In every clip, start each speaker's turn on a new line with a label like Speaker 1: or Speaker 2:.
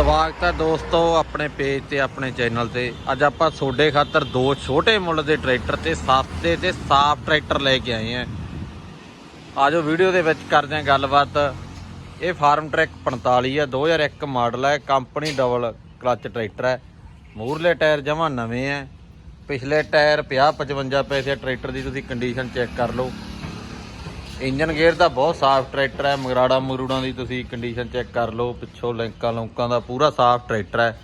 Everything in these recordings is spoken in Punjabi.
Speaker 1: ਸਵਾਗਤ ਹੈ ਦੋਸਤੋ ਆਪਣੇ ਪੇਜ ਤੇ, ਆਪਣੇ ਚੈਨਲ ਤੇ। ਅੱਜ ਆਪਾਂ ਤੁਹਾਡੇ ਖਾਤਰ ਦੋ ਛੋਟੇ ਮੁੱਲ ਦੇ ਟਰੈਕਟਰ ਤੇ ਸਸਤੇ ਤੇ ਸਾਫ਼ ਟਰੈਕਟਰ ਲੈ ਕੇ ਆਏ ਆ ਆਜੋ ਵੀਡੀਓ ਦੇ ਵਿੱਚ ਕਰਦੇ ਆਂ ਗੱਲਬਾਤ। ਇਹ ਫਾਰਮ ਟਰੈਕ 45 ਹੈ 2001 ਮਾਡਲ ਹੈ ਕੰਪਨੀ ਡਬਲ ਕਲਚ ਟਰੈਕਟਰ ਹੈ ਮੂਰਲੇ ਟਾਇਰ ਜਮਾ ਨਵੇਂ ਹੈ ਪਿਛਲੇ ਟਾਇਰ 50 55 ਪੈਸੇ ਟਰੈਕਟਰ ਦੀ ਤੁਸੀਂ ਕੰਡੀਸ਼ਨ ਚੈੱਕ ਕਰ ਲਓ। ਇੰਜਨ ਗੇਅਰ ਦਾ ਬਹੁਤ ਸਾਫ਼ ਟਰੈਕਟਰ ਹੈ, ਮਗਰਾੜਾ ਮਗਰੂੜਾਂ ਦੀ ਤੁਸੀਂ ਕੰਡੀਸ਼ਨ ਚੈੱਕ ਕਰ ਲਓ, ਪਿੱਛੋਂ ਲੈਂਕਾਂ ਲੌਂਕਾਂ ਦਾ ਪੂਰਾ ਸਾਫ਼ ਟਰੈਕਟਰ ਹੈ।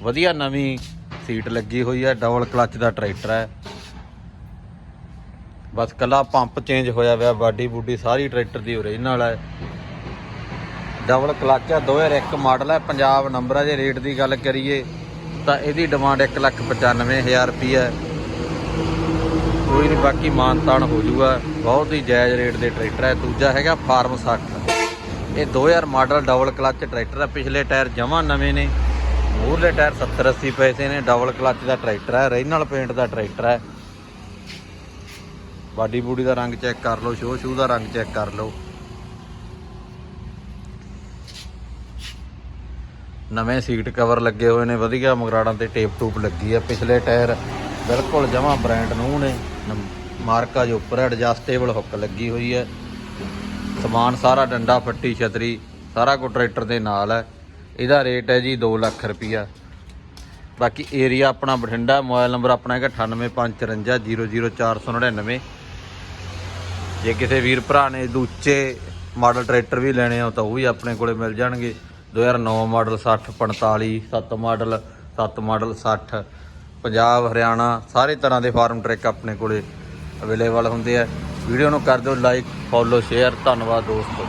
Speaker 1: ਵਧੀਆ ਨਵੀਂ ਸੀਟ ਲੱਗੀ ਹੋਈ ਹੈ ਡਬਲ ਕਲੱਚ ਦਾ ਟਰੈਕਟਰ ਹੈ। ਬਸ ਕੱਲਾ ਪੰਪ ਚੇਂਜ ਹੋਇਆ ਹੋਇਆ ਬਾਡੀ ਬੂਡੀ ਸਾਰੀ ਟਰੈਕਟਰ ਦੀ ਓਰੀਜਨਲ ਹੈ। ਡਬਲ ਕਲੱਚ ਹੈ 2001 ਮਾਡਲ ਹੈ, ਪੰਜਾਬ ਨੰਬਰ ਹੈ, ਜੇ ਰੇਟ ਦੀ ਗੱਲ ਕਰੀਏ ਤਾਂ ਇਹਦੀ ਡਿਮਾਂਡ 195000 ਰੁਪਏ ਹੈ। ਕੋਈ ਨਹੀਂ, ਬਾਕੀ ਮਾਨਤਾਨ ਹੋ ਜਾਊਗਾ। ਬਹੁਤ ਹੀ ਜਾਇਜ਼ ਰੇਟ ਦੇ ਟਰੈਕਟਰ ਹੈ ਦੂਜਾ ਹੈਗਾ ਫਾਰਮ 60 ਇਹ 2000 ਮਾਡਲ ਡਬਲ ਕਲੱਚ ਟਰੈਕਟਰ ਹੈ ਪਿਛਲੇ ਟਾਇਰ ਜਮਾਂ ਨਵੇਂ ਨੇ। ਮੂਹਰਲੇ ਟਾਇਰ 70 80 ਪੈਸੇ ਨੇ। ਡਬਲ ਕਲੱਚ ਦਾ ਟਰੈਕਟਰ ਹੈ ਰੀਜਨਲ ਪੇਂਟ ਦਾ ਟਰੈਕਟਰ ਹੈ ਬਾਡੀ ਬੂਡੀ ਦਾ ਰੰਗ ਚੈੱਕ ਕਰ ਲਓ। ਸ਼ੋ ਸ਼ੂ ਦਾ ਰੰਗ ਚੈੱਕ ਕਰ ਲਓ। ਨਵੇਂ ਸੀਟ ਕਵਰ ਲੱਗੇ ਹੋਏ ਨੇ। ਵਧੀਆ ਮਗਰਾੜਾਂ ਤੇ ਟੇਪ ਟੂਪ ਲੱਗੀ ਆ। ਪਿਛਲੇ ਟਾਇਰ ਬਿਲਕੁਲ ਜਮਾ ਬ੍ਰਾਂਡ ਨੂੰ ਨੇ। ਮਾਰਕਾ ਜੋ ਉੱਪਰ ਐਡਜਸਟੇਬਲ ਹੁੱਕ ਲੱਗੀ ਹੋਈ ਹੈ। ਸਮਾਨ ਸਾਰਾ ਡੰਡਾ ਫੱਟੀ ਛਤਰੀ ਸਾਰਾ ਕੁ ਟਰੈਕਟਰ ਦੇ ਨਾਲ ਹੈ। ਇਹਦਾ ਰੇਟ ਹੈ ਜੀ 2 ਲੱਖ ਰੁਪਈਆ। ਬਾਕੀ ਏਰੀਆ ਆਪਣਾ ਬਠਿੰਡਾ ਮੋਬਾਈਲ ਨੰਬਰ ਆਪਣਾ ਹੈਗਾ 9854000499 ਜੇ ਕਿਸੇ ਵੀਰ ਭਰਾ ਨੇ ਦੂਚੇ ਮਾਡਲ ਟਰੈਕਟਰ ਵੀ ਲੈਣੇ ਆ ਤਾਂ ਉਹ ਵੀ ਆਪਣੇ ਕੋਲੇ ਮਿਲ ਜਾਣਗੇ। 2009 model 60 45 7 model 7 model 60 Punjab, Haryana ਸਾਰੇ ਤਰ੍ਹਾਂ ਦੇ ਫਾਰਮ ਟਰੈਕ ਆਪਣੇ ਕੋਲੇ ਅਵੇਲੇਬਲ ਹੁੰਦੇ ਆ। ਵੀਡੀਓ ਨੂੰ ਕਰ ਦਿਓ ਲਾਈਕ, ਫੋਲੋ, ਸ਼ੇਅਰ। ਧੰਨਵਾਦ ਦੋਸਤੋ।